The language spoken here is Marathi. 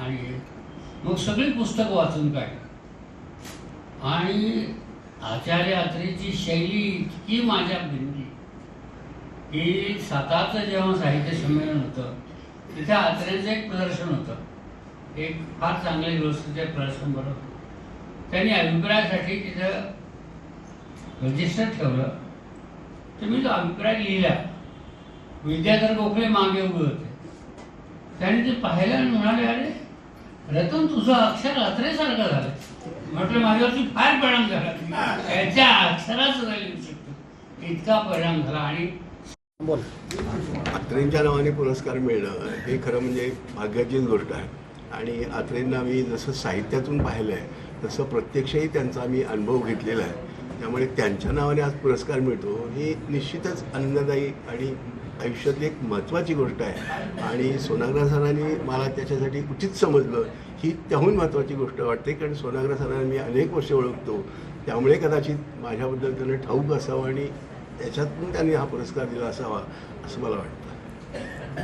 आणि मग सगळी पुस्तकं वाचून काय आणि आचार्य अत्रेची शैली इतकी माझ्या भिंती. की सातारचं जेव्हा साहित्य संमेलन होतं तिथे आत्र्यांचं एक प्रदर्शन होतं. एक फार चांगले व्यवस्थेचे प्रदर्शन भरत होतं. त्यांनी अभिप्रायासाठी तिथं रजिस्टर ठेवलं. तर मी तो अभिप्राय लिहिला. विद्याधर गोखले मागे उभे होते. त्यांनी ते पाहिलं आणि म्हणाले अरे रतन तुझं अक्षर अत्रेसारखं झालं. म्हटलं माझ्यावरती फार परिणाम झाला. त्याच्या अक्षरात सुद्धा लिहू शकतो. इतका परिणाम झाला आणि बोल. अत्रेंच्या नावाने पुरस्कार मिळणं हे खरं म्हणजे भाग्याचीच गोष्ट आहे. आणि अत्रेंना मी जसं साहित्यातून पाहिलं आहे तसं प्रत्यक्षही त्यांचा मी अनुभव घेतलेला आहे. त्यामुळे त्यांच्या नावाने आज पुरस्कार मिळतो ही निश्चितच आनंददायी आणि आयुष्यातली एक महत्त्वाची गोष्ट आहे. आणि सोनाग्रा सरांनी मला त्याच्यासाठी उचित समजलं ही त्याहून महत्त्वाची गोष्ट वाटते. कारण सोनाग्रा सरांना मी अनेक वर्षे ओळखतो. त्यामुळे कदाचित माझ्याबद्दल त्यांना ठाऊक असावं आणि त्याच्यातून त्यांनी हा पुरस्कार दिला असावा असं मला वाटतं.